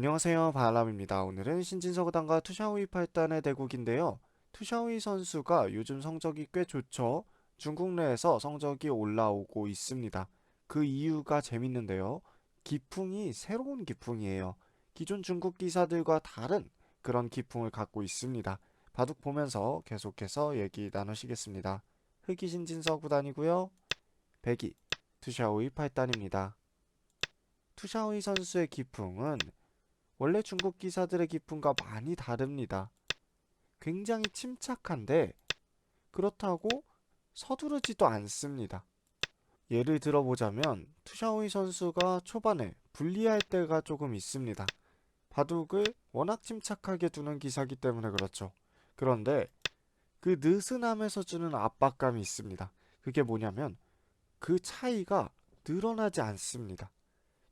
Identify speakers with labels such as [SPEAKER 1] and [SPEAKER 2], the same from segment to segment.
[SPEAKER 1] 안녕하세요 바람입니다. 오늘은 신진서구단과 투샤오이 팔단의 대국인데요. 투샤오이 선수가 요즘 성적이 꽤 좋죠. 중국 내에서 성적이 올라오고 있습니다. 그 이유가 재밌는데요. 기풍이 새로운 기풍이에요. 기존 중국 기사들과 다른 그런 기풍을 갖고 있습니다. 바둑 보면서 계속해서 얘기 나누시겠습니다. 흑이 신진서 구단이고요. 백이 투샤오이 팔단입니다. 투샤오이 선수의 기풍은 원래 중국 기사들의 기풍과 많이 다릅니다. 굉장히 침착한데 그렇다고 서두르지도 않습니다. 예를 들어보자면 투샤오이 선수가 초반에 불리할 때가 조금 있습니다. 바둑을 워낙 침착하게 두는 기사기 때문에 그렇죠. 그런데 그 느슨함에서 주는 압박감이 있습니다. 그게 뭐냐면 그 차이가 늘어나지 않습니다.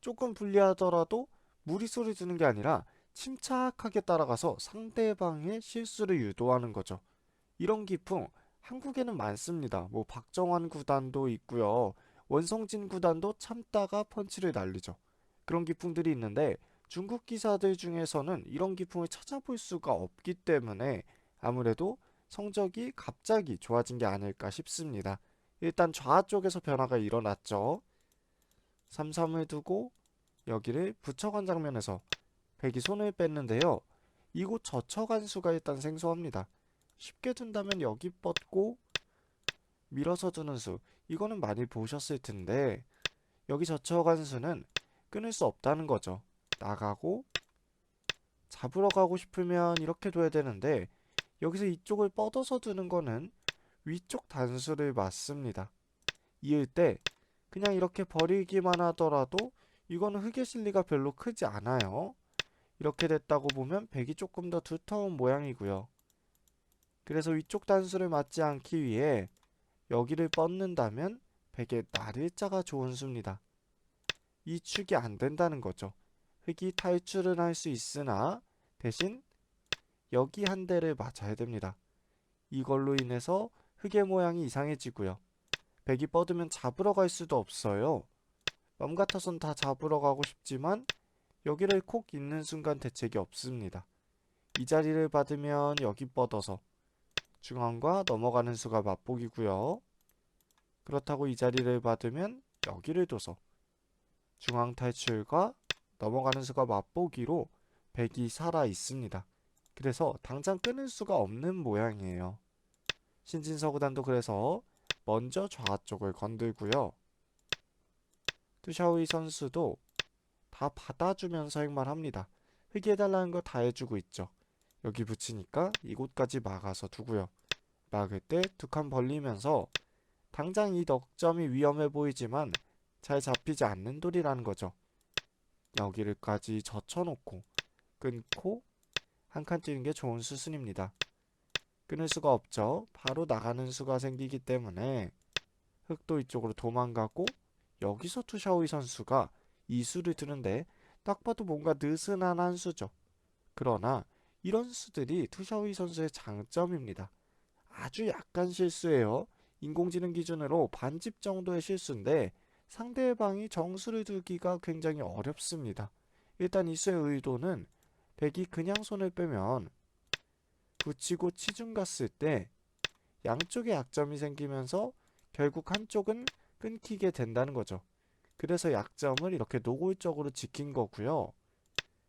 [SPEAKER 1] 조금 불리하더라도 무리수를 두는 게 아니라 침착하게 따라가서 상대방의 실수를 유도하는 거죠. 이런 기풍 한국에는 많습니다. 뭐 박정환 구단도 있고요. 원성진 구단도 참다가 펀치를 날리죠. 그런 기풍들이 있는데 중국 기사들 중에서는 이런 기풍을 찾아볼 수가 없기 때문에 아무래도 성적이 갑자기 좋아진 게 아닐까 싶습니다. 일단 좌 쪽에서 변화가 일어났죠. 3-3을 두고 여기를 붙여간 장면에서 백이 손을 뺐는데요. 이곳 젖혀간 수가 일단 생소합니다. 쉽게 둔다면 여기 뻗고 밀어서 두는 수 이거는 많이 보셨을 텐데 여기 젖혀간 수는 끊을 수 없다는 거죠. 나가고 잡으러 가고 싶으면 이렇게 둬야 되는데 여기서 이쪽을 뻗어서 두는 거는 위쪽 단수를 맞습니다. 이을 때 그냥 이렇게 버리기만 하더라도 이거는 흙의 실리가 별로 크지 않아요. 이렇게 됐다고 보면 백이 조금 더 두터운 모양이고요. 그래서 위쪽 단수를 맞지 않기 위해 여기를 뻗는다면 백의 날일자가 좋은 수입니다. 이 축이 안 된다는 거죠. 흙이 탈출은 할 수 있으나 대신 여기 한 대를 맞아야 됩니다. 이걸로 인해서 흙의 모양이 이상해지고요. 백이 뻗으면 잡으러 갈 수도 없어요. 맘 같아선 다 잡으러 가고 싶지만 여기를 콕 잇는 순간 대책이 없습니다. 이 자리를 받으면 여기 뻗어서 중앙과 넘어가는 수가 맛보기고요. 그렇다고 이 자리를 받으면 여기를 둬서 중앙 탈출과 넘어가는 수가 맛보기로 백이 살아 있습니다. 그래서 당장 끊을 수가 없는 모양이에요. 신진서구단도 그래서 먼저 좌쪽을 건들고요. 투샤오이 선수도 다 받아주면서 행만 합니다. 흑해달라는 거 다 해주고 있죠. 여기 붙이니까 이곳까지 막아서 두고요. 막을 때 두 칸 벌리면서 당장 이 넉점이 위험해 보이지만 잘 잡히지 않는 돌이라는 거죠. 여기를까지 젖혀놓고 끊고 한 칸 뛰는 게 좋은 수순입니다. 끊을 수가 없죠. 바로 나가는 수가 생기기 때문에 흑도 이쪽으로 도망가고 여기서 투샤오이 선수가 이 수를 드는데 딱 봐도 뭔가 느슨한 한 수죠. 그러나 이런 수들이 투샤오이 선수의 장점입니다. 아주 약간 실수예요. 인공지능 기준으로 반집 정도의 실수인데 상대방이 정수를 두기가 굉장히 어렵습니다. 일단 이 수의 의도는 백이 그냥 손을 빼면 붙이고 치중 갔을 때 양쪽에 약점이 생기면서 결국 한쪽은 끊기게 된다는 거죠. 그래서 약점을 이렇게 노골적으로 지킨 거고요.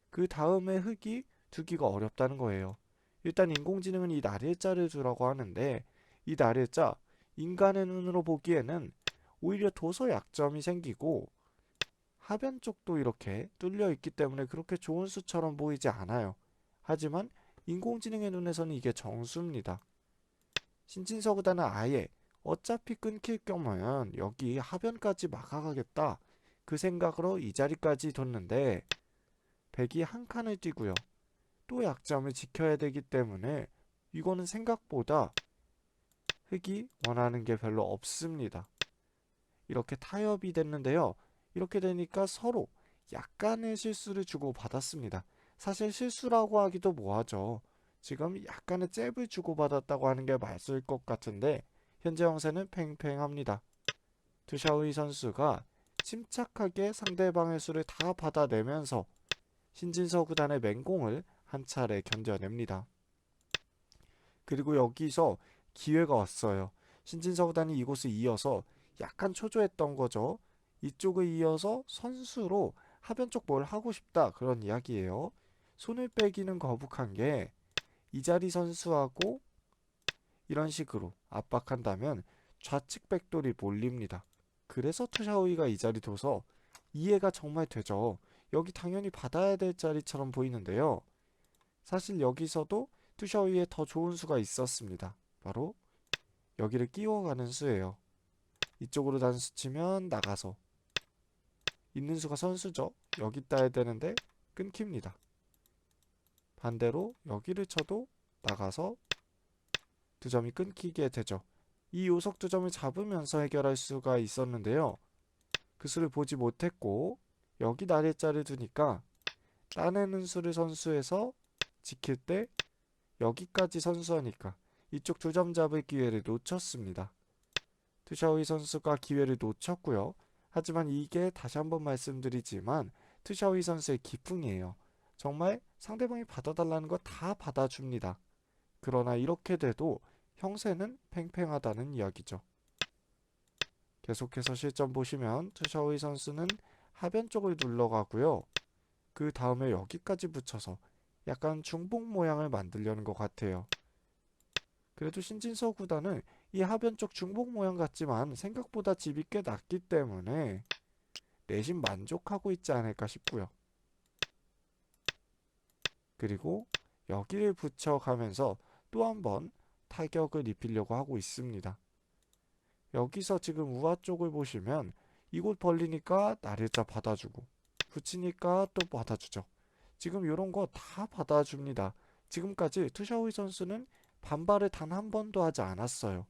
[SPEAKER 1] 그 다음에 흙이 두기가 어렵다는 거예요. 일단 인공지능은 이 날일자를 두라고 하는데 이 날일자 인간의 눈으로 보기에는 오히려 도서 약점이 생기고 하변 쪽도 이렇게 뚫려 있기 때문에 그렇게 좋은 수처럼 보이지 않아요. 하지만 인공지능의 눈에서는 이게 정수입니다. 신진서 구단은 아예 어차피 끊길 경우면 여기 하변까지 막아가겠다. 그 생각으로 이 자리까지 뒀는데 백이 한 칸을 뛰고요. 또 약점을 지켜야 되기 때문에 이거는 생각보다 흑이 원하는 게 별로 없습니다. 이렇게 타협이 됐는데요. 이렇게 되니까 서로 약간의 실수를 주고 받았습니다. 사실 실수라고 하기도 뭐하죠. 지금 약간의 잽을 주고 받았다고 하는 게 맞을 것 같은데 현재 형세는 팽팽합니다. 두샤오이 선수가 침착하게 상대방의 수를 다 받아내면서 신진서 구단의 맹공을 한 차례 견뎌냅니다. 그리고 여기서 기회가 왔어요. 신진서 구단이 이곳을 이어서 약간 초조했던 거죠. 이쪽을 이어서 선수로 하변 쪽 뭘 하고 싶다 그런 이야기예요. 손을 빼기는 거북한 게 이자리 선수하고 이런 식으로 압박한다면 좌측 백돌이 몰립니다. 그래서 투샤오이가 이 자리 둬서 이해가 정말 되죠. 여기 당연히 받아야 될 자리처럼 보이는데요. 사실 여기서도 투샤오이에 더 좋은 수가 있었습니다. 바로 여기를 끼워가는 수예요. 이쪽으로 단수 치면 나가서 있는 수가 선수죠. 여기 따야 되는데 끊깁니다. 반대로 여기를 쳐도 나가서 두 점이 끊기게 되죠. 이 요석 두 점을 잡으면서 해결할 수가 있었는데요. 그 수를 보지 못했고 여기 나래자를 두니까 따내는 수를 선수해서 지킬 때 여기까지 선수하니까 이쪽 두 점 잡을 기회를 놓쳤습니다. 투샤오이 선수가 기회를 놓쳤고요. 하지만 이게 다시 한번 말씀드리지만 투샤오이 선수의 기풍이에요. 정말 상대방이 받아달라는 거 다 받아줍니다. 그러나 이렇게 돼도 형세는 팽팽하다는 이야기죠. 계속해서 실점 보시면 투샤오이 선수는 하변 쪽을 눌러가고요. 그 다음에 여기까지 붙여서 약간 중복 모양을 만들려는 것 같아요. 그래도 신진서 구단은 이 하변 쪽 중복 모양 같지만 생각보다 집이 꽤 낮기 때문에 내심 만족하고 있지 않을까 싶고요. 그리고 여기를 붙여가면서 또 한번 타격을 입히려고 하고 있습니다. 여기서 지금 우아 쪽을 보시면 이곳 벌리니까 나래자 받아주고 붙이니까 또 받아주죠. 지금 이런 거 다 받아줍니다. 지금까지 투샤오이 선수는 반발을 단 한 번도 하지 않았어요.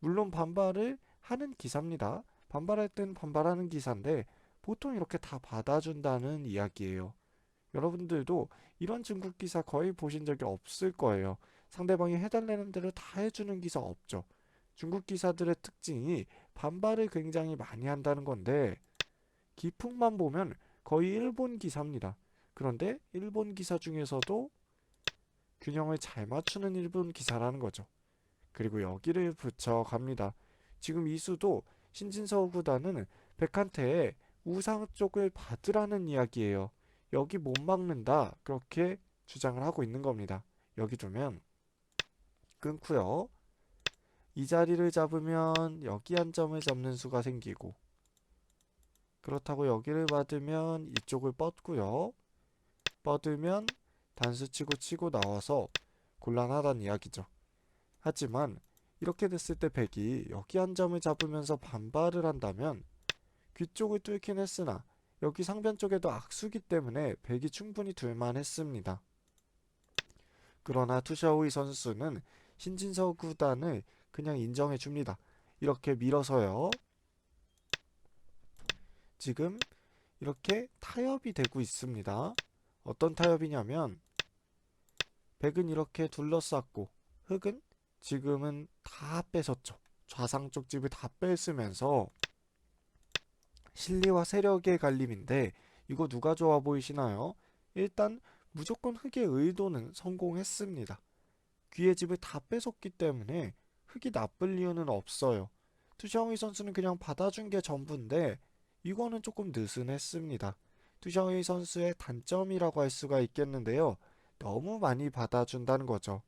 [SPEAKER 1] 물론 반발을 하는 기사입니다. 반발할 땐 반발하는 기사인데 보통 이렇게 다 받아준다는 이야기예요. 여러분들도 이런 중국 기사 거의 보신 적이 없을 거예요. 상대방이 해달라는 대로 다 해주는 기사 없죠. 중국 기사들의 특징이 반발을 굉장히 많이 한다는 건데 기풍만 보면 거의 일본 기사입니다. 그런데 일본 기사 중에서도 균형을 잘 맞추는 일본 기사라는 거죠. 그리고 여기를 붙여갑니다. 지금 이수도 신진서 구단은 백한테에 우상 쪽을 받으라는 이야기예요. 여기 못 막는다. 그렇게 주장을 하고 있는 겁니다. 여기 두면 끊고요. 이 자리를 잡으면 여기 한 점을 잡는 수가 생기고 그렇다고 여기를 받으면 이쪽을 뻗고요. 뻗으면 단수 치고 치고 나와서 곤란하다는 이야기죠. 하지만 이렇게 됐을 때 백이 여기 한 점을 잡으면서 반발을 한다면 귀 쪽을 뚫긴 했으나 여기 상변 쪽에도 악수기 때문에 백이 충분히 둘만 했습니다. 그러나 투샤오이 선수는 신진서 구단을 그냥 인정해 줍니다. 이렇게 밀어서요. 지금 이렇게 타협이 되고 있습니다. 어떤 타협이냐면 백은 이렇게 둘러쌌고 흑은 지금은 다 뺏었죠. 좌상 쪽 집을 다 뺐으면서 실리와 세력의 갈림인데 이거 누가 좋아 보이시나요? 일단 무조건 흑의 의도는 성공했습니다. 귀의 집을 다 뺏었기 때문에 흑이 나쁠 이유는 없어요. 투샤오이 선수는 그냥 받아준 게 전부인데 이거는 조금 느슨했습니다. 투샤오이 선수의 단점이라고 할 수가 있겠는데요. 너무 많이 받아준다는 거죠.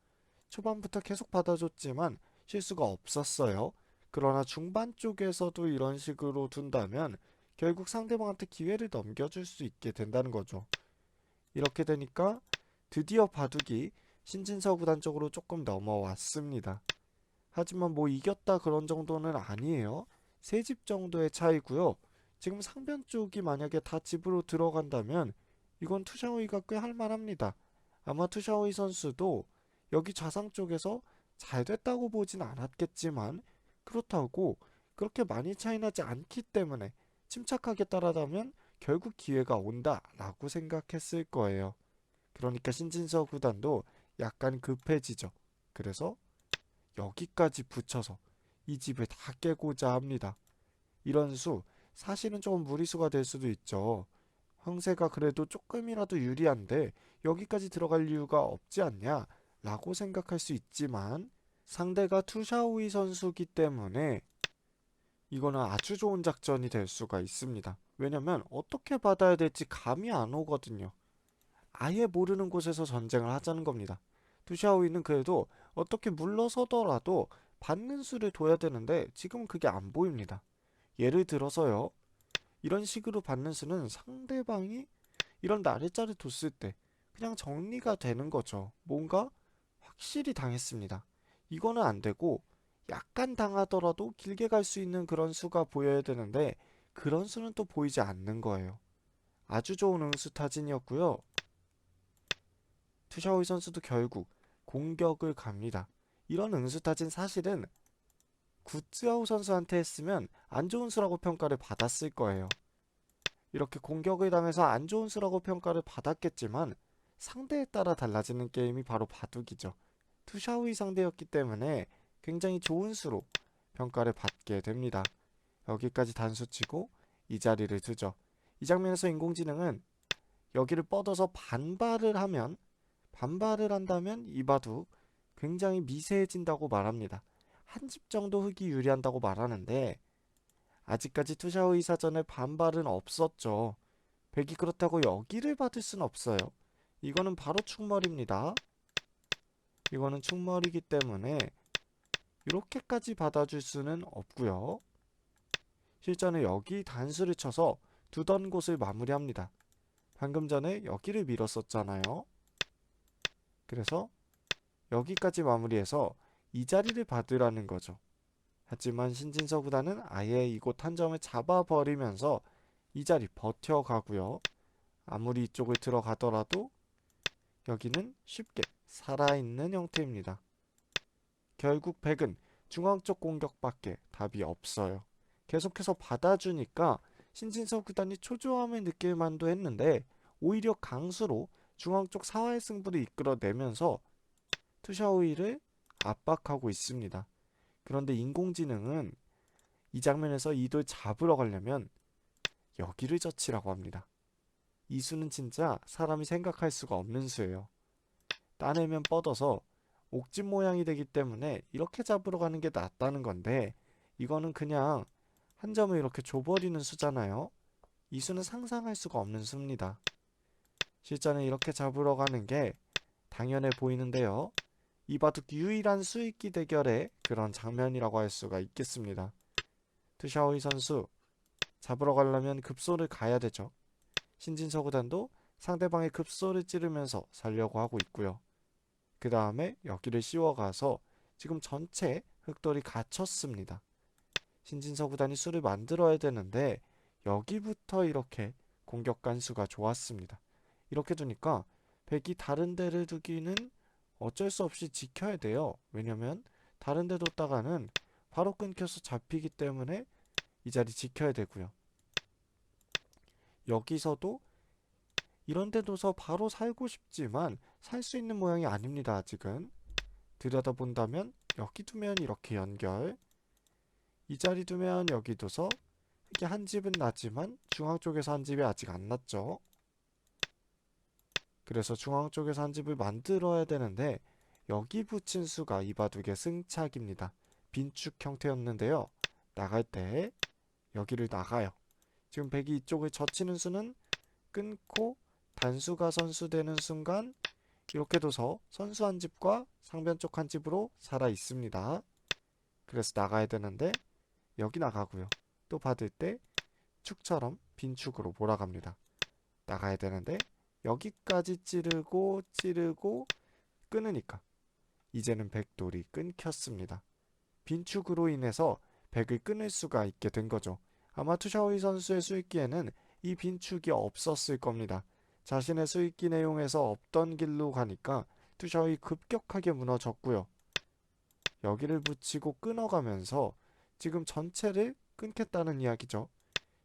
[SPEAKER 1] 초반부터 계속 받아줬지만 실수가 없었어요. 그러나 중반 쪽에서도 이런 식으로 둔다면 결국 상대방한테 기회를 넘겨줄 수 있게 된다는 거죠. 이렇게 되니까 드디어 바둑이 신진서 구단 쪽으로 조금 넘어왔습니다. 하지만 뭐 이겼다 그런 정도는 아니에요. 세 집 정도의 차이고요. 지금 상변 쪽이 만약에 다 집으로 들어간다면 이건 투샤오이가 꽤 할만합니다. 아마 투샤오이 선수도 여기 좌상 쪽에서 잘 됐다고 보진 않았겠지만 그렇다고 그렇게 많이 차이나지 않기 때문에 침착하게 따라가면 결국 기회가 온다라고 생각했을 거예요. 그러니까 신진서 구단도 약간 급해지죠. 그래서 여기까지 붙여서 이 집을 다 깨고자 합니다. 이런 수 사실은 조금 무리수가 될 수도 있죠. 황새가 그래도 조금이라도 유리한데 여기까지 들어갈 이유가 없지 않냐? 라고 생각할 수 있지만 상대가 투샤오이 선수기 때문에 이거는 아주 좋은 작전이 될 수가 있습니다. 왜냐면 어떻게 받아야 될지 감이 안 오거든요. 아예 모르는 곳에서 전쟁을 하자는 겁니다. 투샤오이는 그래도 어떻게 물러서더라도 받는 수를 둬야 되는데 지금 그게 안 보입니다. 예를 들어서요. 이런 식으로 받는 수는 상대방이 이런 날짜를 뒀을 때 그냥 정리가 되는 거죠. 뭔가 확실히 당했습니다. 이거는 안 되고 약간 당하더라도 길게 갈 수 있는 그런 수가 보여야 되는데 그런 수는 또 보이지 않는 거예요. 아주 좋은 응수 타진이었고요. 투샤오이 선수도 결국 공격을 갑니다. 이런 응수 타진 사실은 구츠아우 선수한테 했으면 안 좋은 수라고 평가를 받았을 거예요. 이렇게 공격을 당해서 안 좋은 수라고 평가를 받았겠지만 상대에 따라 달라지는 게임이 바로 바둑이죠. 투샤오이 상대였기 때문에 굉장히 좋은 수로 평가를 받게 됩니다. 여기까지 단수 치고 이 자리를 두죠. 이 장면에서 인공지능은 여기를 뻗어서 반발을 하면 반발을 한다면 이 바둑 굉장히 미세해진다고 말합니다. 한 집 정도 흙이 유리한다고 말하는데 아직까지 투샤오이 사전에 반발은 없었죠. 백이 그렇다고 여기를 받을 순 없어요. 이거는 바로 충머리입니다. 이거는 충머리기 때문에 이렇게까지 받아줄 수는 없고요. 실전에 여기 단수를 쳐서 두던 곳을 마무리합니다. 방금 전에 여기를 밀었었잖아요. 그래서 여기까지 마무리해서 이 자리를 받으라는 거죠. 하지만 신진서 구단은 아예 이곳 한 점을 잡아버리면서 이 자리 버텨가고요. 아무리 이쪽을 들어가더라도 여기는 쉽게 살아있는 형태입니다. 결국 백은 중앙 쪽 공격밖에 답이 없어요. 계속해서 받아주니까 신진서 구단이 초조함을 느낄 만도 했는데 오히려 강수로 중앙 쪽 사활 승부를 이끌어내면서 투샤오이를 압박하고 있습니다. 그런데 인공지능은 이 장면에서 이돌 잡으러 가려면 여기를 젖히라고 합니다. 이 수는 진짜 사람이 생각할 수가 없는 수예요. 따내면 뻗어서 옥진 모양이 되기 때문에 이렇게 잡으러 가는 게 낫다는 건데 이거는 그냥 한 점을 이렇게 줘버리는 수잖아요. 이 수는 상상할 수가 없는 수입니다. 실전에 이렇게 잡으러 가는 게 당연해 보이는데요. 이 바둑 유일한 수익기 대결의 그런 장면이라고 할 수가 있겠습니다. 투샤오이 선수 잡으러 가려면 급소를 가야 되죠. 신진서 구단도 상대방의 급소를 찌르면서 살려고 하고 있고요. 그 다음에 여기를 씌워가서 지금 전체 흑돌이 갇혔습니다. 신진서 구단이 수를 만들어야 되는데 여기부터 이렇게 공격 간수가 좋았습니다. 이렇게 두니까 백이 다른 데를 두기는 어쩔 수 없이 지켜야 돼요. 왜냐면 다른 데 뒀다가는 바로 끊겨서 잡히기 때문에 이 자리 지켜야 되고요. 여기서도 이런 데 둬서 바로 살고 싶지만 살 수 있는 모양이 아닙니다. 아직은. 들여다본다면 여기 두면 이렇게 연결 이 자리 두면 여기 둬서 이게 한 집은 났지만 중앙 쪽에서 한 집이 아직 안 났죠. 그래서 중앙 쪽에서 한 집을 만들어야 되는데 여기 붙인 수가 이 바둑의 승착입니다. 빈축 형태였는데요. 나갈 때 여기를 나가요. 지금 백이 이쪽을 젖히는 수는 끊고 단수가 선수되는 순간 이렇게 둬서 선수 한 집과 상변 쪽 한 집으로 살아 있습니다. 그래서 나가야 되는데 여기 나가고요. 또 받을 때 축처럼 빈축으로 몰아갑니다. 나가야 되는데 여기까지 찌르고 찌르고 끊으니까 이제는 백돌이 끊겼습니다. 빈축으로 인해서 백을 끊을 수가 있게 된 거죠. 아마 투샤오이 선수의 수익기에는 이 빈축이 없었을 겁니다. 자신의 수익기 내용에서 없던 길로 가니까 투샤오이 급격하게 무너졌고요. 여기를 붙이고 끊어가면서 지금 전체를 끊겠다는 이야기죠.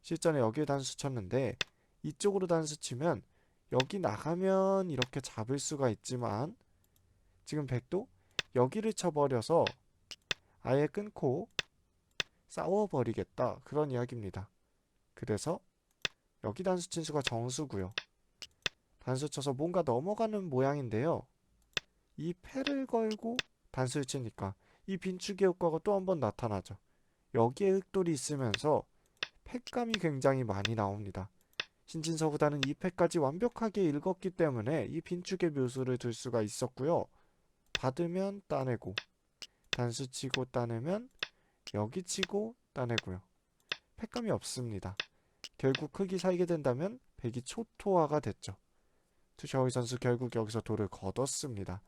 [SPEAKER 1] 실전에 여기에 단수 쳤는데 이쪽으로 단수 치면 여기 나가면 이렇게 잡을 수가 있지만 지금 백도 여기를 쳐버려서 아예 끊고 싸워버리겠다 그런 이야기입니다. 그래서 여기 단수 친수가 정수고요. 단수 쳐서 뭔가 넘어가는 모양인데요. 이 패를 걸고 단수를 치니까 이 빈축의 효과가 또 한 번 나타나죠. 여기에 흑돌이 있으면서 패감이 굉장히 많이 나옵니다. 신진서 구단은 이 패까지 완벽하게 읽었기 때문에 이 빈축의 묘수를 둘 수가 있었고요. 받으면 따내고 단수 치고 따내면 여기 치고 따내고요. 패감이 없습니다. 결국 흙이 살게 된다면 백이 초토화가 됐죠. 투샤오이 선수 결국 여기서 돌을 거뒀습니다.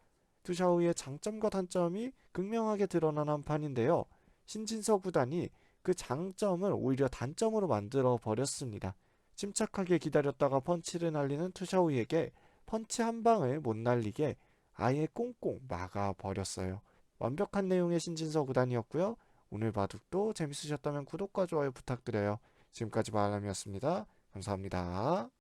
[SPEAKER 1] 투샤오이의 장점과 단점이 극명하게 드러난 한 판인데요. 신진서 구단이 그 장점을 오히려 단점으로 만들어 버렸습니다. 침착하게 기다렸다가 펀치를 날리는 투샤오이에게 펀치 한 방을 못 날리게 아예 꽁꽁 막아 버렸어요. 완벽한 내용의 신진서 구단이었고요. 오늘 바둑도 재밌으셨다면 구독과 좋아요 부탁드려요. 지금까지 마람이었습니다. 감사합니다.